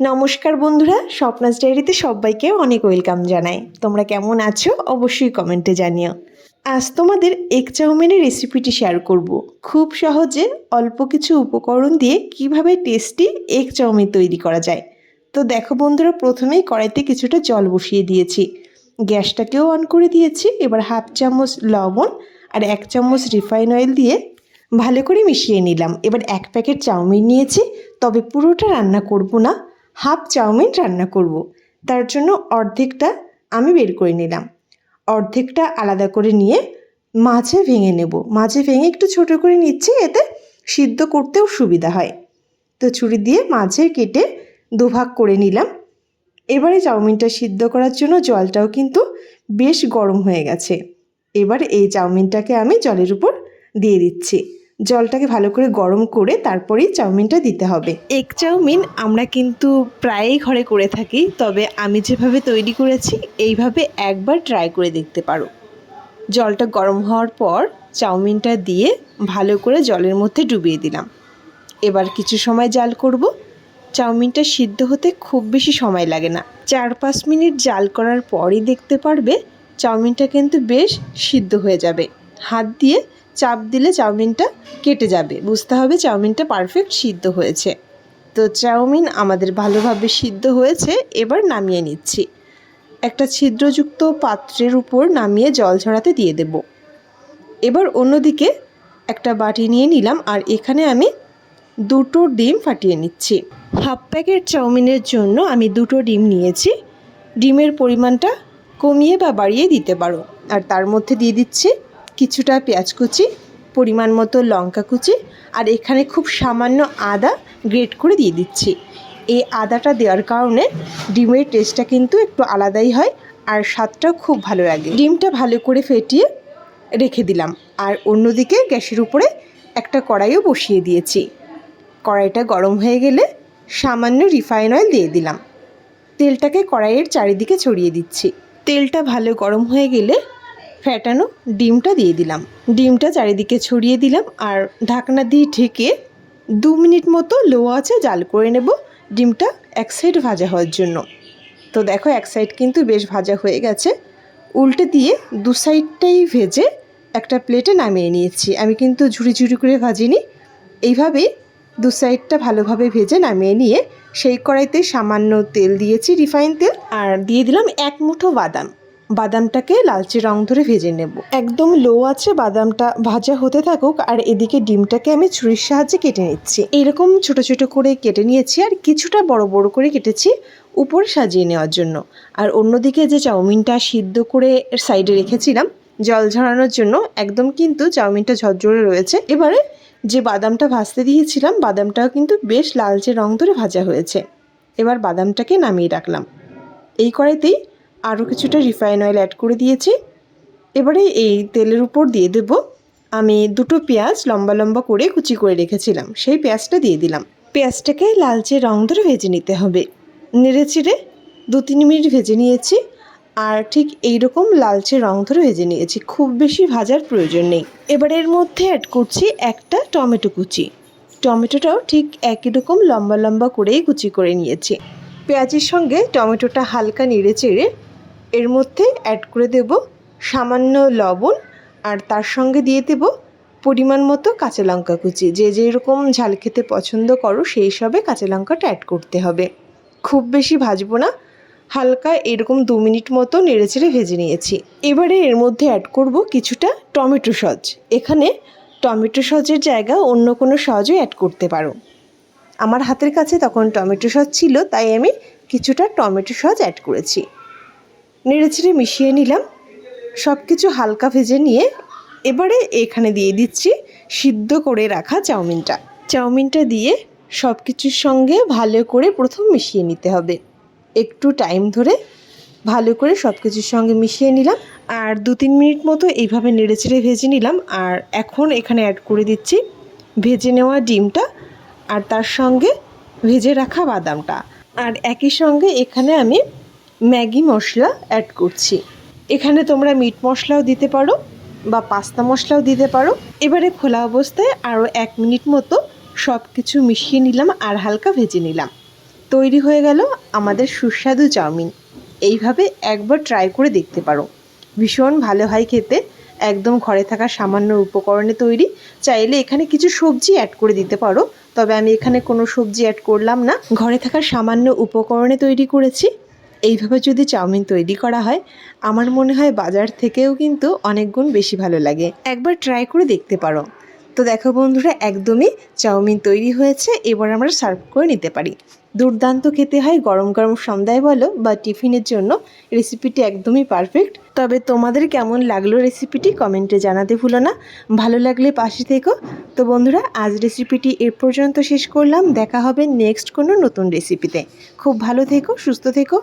নমস্কার বন্ধুরা, স্বপ্নাস ডায়েরিতে সবাইকে অনেক ওয়েলকাম জানাই। তোমরা কেমন আছো? অবশ্যই কমেন্টে জানিও। আজ তোমাদের এগ চাউমিনের রেসিপিটি শেয়ার করব। খুব সহজে অল্প কিছু উপকরণ দিয়ে কীভাবে টেস্টি এগ চাউমিন তৈরি করা যায়। তো দেখো বন্ধুরা, প্রথমেই কড়াইতে কিছুটা জল বসিয়ে দিয়েছি। গ্যাসটাকেও অন করে দিয়েছি, এবার হাফ চামচ লবণ আর এক চামচ রিফাইন অয়েল দিয়ে ভালো করে মিশিয়ে নিলাম। এবার এক প্যাকেট চাউমিন নিয়েছি, তবে পুরোটা রান্না করব না। হাফ চাউমিন রান্না করব। তার জন্য অর্ধেকটা আমি বের করে নিলাম। অর্ধেকটা আলাদা করে নিয়ে মাঝে ভেঙে নেব। মাঝে ভেঙে একটু ছোট করে নিচ্ছি, এতে সিদ্ধ করতেও সুবিধা হয়। তো ছুরি দিয়ে মাঝে কেটে দুভাগ করে নিলাম। এবারে চাউমিনটা সিদ্ধ করার জন্য জলটাও কিন্তু বেশ গরম হয়ে গেছে। এবার এই চাউমিনটাকে আমি জলের উপর দিয়ে দিচ্ছি। জলটাকে ভালো করে গরম করে তারপরেই চাউমিনটা দিতে হবে। এগ চাউমিন আমরা কিন্তু প্রায়ই ঘরে করে থাকি, তবে আমি যেভাবে তৈরি করেছি, এইভাবে একবার ট্রাই করে দেখতে পারো। জলটা গরম হওয়ার পর চাউমিনটা দিয়ে ভালো করে জলের মধ্যে ডুবিয়ে দিলাম। এবার কিছু সময় জাল করব। চাউমিনটা সিদ্ধ হতে খুব বেশি সময় লাগে না। চার পাঁচ মিনিট জাল করার পরই দেখতে পারবে, চাউমিনটা কিন্তু বেশ সিদ্ধ হয়ে যাবে। হাত দিয়ে চাপ দিলে চাউমিনটা কেটে যাবে। বুঝতে হবে চাউমিনটা পারফেক্ট সিদ্ধ হয়েছে। তো চাউমিন আমাদের ভালোভাবে সিদ্ধ হয়েছে, এবার নামিয়ে নিচ্ছি। একটা ছিদ্রযুক্ত পাত্রের উপর নামিয়ে জল ঝরাতে দিয়ে দেব। এবার অন্যদিকে একটা বাটি নিয়ে নিলাম, আর এখানে আমি দুটো ডিম ফাটিয়ে নিচ্ছি। হাফ প্যাকেট চাউমিনের জন্য আমি দুটো ডিম নিয়েছি। ডিমের পরিমাণটা কমিয়ে বা বাড়িয়ে দিতে পারো। আর তার মধ্যে দিয়ে দিচ্ছি কিছুটা পেঁয়াজ কুচি, পরিমাণ মতো লঙ্কা কুচি আর এখানে খুব সামান্য আদা গ্রেট করে দিয়ে দিচ্ছি। এই আদাটা দেওয়ার কারণে ডিমের টেস্টটা কিন্তু একটু আলাদাই হয় আর স্বাদটাও খুব ভালো লাগে। ডিমটা ভালো করে ফেটিয়ে রেখে দিলাম আর অন্যদিকে গ্যাসের উপরে একটা কড়াইও বসিয়ে দিয়েছি। কড়াইটা গরম হয়ে গেলে সামান্য রিফাইন অয়েল দিয়ে দিলাম। তেলটাকে কড়াইয়ের চারিদিকে ছড়িয়ে দিচ্ছি। তেলটা ভালো গরম হয়ে গেলে ফ্যাটানো ডিমটা দিয়ে দিলাম। ডিমটা চারিদিকে ছড়িয়ে দিলাম আর ঢাকনা দিয়ে ঢেকে দু মিনিট মতো লো আছে জাল করে নেব ডিমটা এক সাইড ভাজা হওয়ার জন্য। তো দেখো এক সাইড কিন্তু বেশ ভাজা হয়ে গেছে। উল্টে দিয়ে দু সাইডটাই ভেজে একটা প্লেটে নামিয়ে নিয়েছি। আমি কিন্তু ঝুড়ি ঝুড়ি করে ভাজিনি। এইভাবেই দু সাইডটা ভালোভাবে ভেজে নামিয়ে নিয়ে সেই কড়াইতে সামান্য তেল দিয়েছি রিফাইন তেল, আর দিয়ে দিলাম এক মুঠো বাদাম। বাদামটাকে লালচে রং ধরে ভেজে নেব। একদম লো আছে, বাদামটা ভাজা হতে থাকুক, আর এদিকে ডিমটাকে আমি ছুরির সাহায্যে কেটে নিচ্ছি। এরকম ছোট ছোট করে কেটে নিয়েছি, আর কিছুটা বড় বড় করে কেটেছি উপরে সাজিয়ে নেওয়ার জন্য। আর অন্যদিকে যে চাউমিনটা সিদ্ধ করে সাইডে রেখেছিলাম, জল ঝরানোর জন্য একদম কিন্তু চাউমিনটা ঝরঝরে রয়েছে। এবারে যে বাদামটা ভাজতে দিয়েছিলাম, বাদামটাও কিন্তু বেশ লালচে রং ধরে ভাজা হয়েছে। এবার বাদামটাকে নামিয়ে রাখলাম। এই কড়াইতেই আরও কিছুটা রিফাইন অয়েল অ্যাড করে দিয়েছি। এবারে এই তেলের উপর দিয়ে দেব। আমি দুটো পেঁয়াজ লম্বা লম্বা করে কুচি করে রেখেছিলাম। সেই পেঁয়াজটা দিয়ে দিলাম। পেঁয়াজটাকে লালচে রং ধরে ভেজে নিতে হবে। নেড়ে চিড়ে দু তিন মিনিট ভেজে নিয়েছি। আর ঠিক এই রকম লালচে রং ধরে ভেজে নিয়েছি। খুব বেশি ভাজার প্রয়োজন নেই। এবার এর মধ্যে অ্যাড করছি একটা টমেটো কুচি। টমেটোটাও ঠিক একই রকম লম্বা লম্বা করেই কুচি করে নিয়েছি। পেঁয়াজের সঙ্গে টমেটোটা হালকা নেড়ে চেড়ে এর মধ্যে অ্যাড করে দেব সামান্য লবণ আর তার সঙ্গে দিয়ে দেব পরিমাণ মতো কাঁচা লঙ্কা কুচি। যে যেরকম ঝাল খেতে পছন্দ করো, সেই সবে কাঁচা লঙ্কাটা অ্যাড করতে হবে। খুব বেশি ভাজবো না। হালকা এরকম দু মিনিট মতো নেড়েচেড়ে ভেজে নিয়েছি। এবারে এর মধ্যে অ্যাড করব কিছুটা টমেটো সজ এখানে টমেটো সজের জায়গা অন্য কোনো সসও অ্যাড করতে পারো। আমার হাতের কাছে তখন টমেটো সস ছিল, তাই আমি কিছুটা টমেটো সস অ্যাড করেছি। নেড়েচেড়ে মিশিয়ে নিলাম। সব কিছু হালকা ভেজে নিয়ে এবারে এখানে দিয়ে দিচ্ছি সিদ্ধ করে রাখা চাউমিনটা। চাউমিনটা দিয়ে সব কিছুর সঙ্গে ভালো করে প্রথম মিশিয়ে নিতে হবে। একটু টাইম ধরে ভালো করে সব কিছুর সঙ্গে মিশিয়ে নিলাম। আর দু তিন মিনিট মতো এইভাবে নেড়েচেড়ে ভেজে নিলাম। আর এখন এখানে অ্যাড করে দিচ্ছি ভেজে নেওয়া ডিমটা আর তার সঙ্গে ভেজে রাখা বাদামটা। আর একই সঙ্গে এখানে আমি ম্যাগি মশলা অ্যাড করছি। এখানে তোমরা মিট মশলাও দিতে পারো বা পাস্তা মশলাও দিতে পারো। এবারে খোলা অবস্থায় আরও এক মিনিট মতো সব কিছু মিশিয়ে নিলাম আর হালকা ভেজে নিলাম। তৈরি হয়ে গেল আমাদের সুস্বাদু চাউমিন। এইভাবে একবার ট্রাই করে দেখতে পারো। ভীষণ ভালো হয় খেতে। একদম ঘরে থাকা সামান্য উপকরণে তৈরি। চাইলে এখানে কিছু সবজি অ্যাড করে দিতে পারো। তবে আমি এখানে কোনো সবজি অ্যাড করলাম না। ঘরে থাকা সামান্য উপকরণে তৈরি করেছি। এইভাবে যদি চাউমিন তৈরি করা হয়, আমার মনে হয় বাজার থেকেও কিন্তু অনেক গুণ বেশি ভালো লাগে। একবার ট্রাই করে দেখতে পারো। তো দেখো বন্ধুরা, একদমই চাউমিন তৈরি হয়েছে, এবার আমরা সার্ভ করে নিতে পারি। দুর্দান্ত খেতে হয়, গরম গরম সন্ধ্যায় বলো বা টিফিনের জন্য। রেসিপিটি একদমই পারফেক্ট তবে তোমাদের কেমন লাগল রেসিপিটি কমেন্টে জানাতে ভুলো না। ভালো লাগলে পাশে থেকো। তো বন্ধুরা, আজ রেসিপিটি এর পর্যন্ত শেষ করলাম। দেখা হবে নেক্সট কোনো নতুন রেসিপিতে খুব ভালো থেকো, সুস্থ থেকো।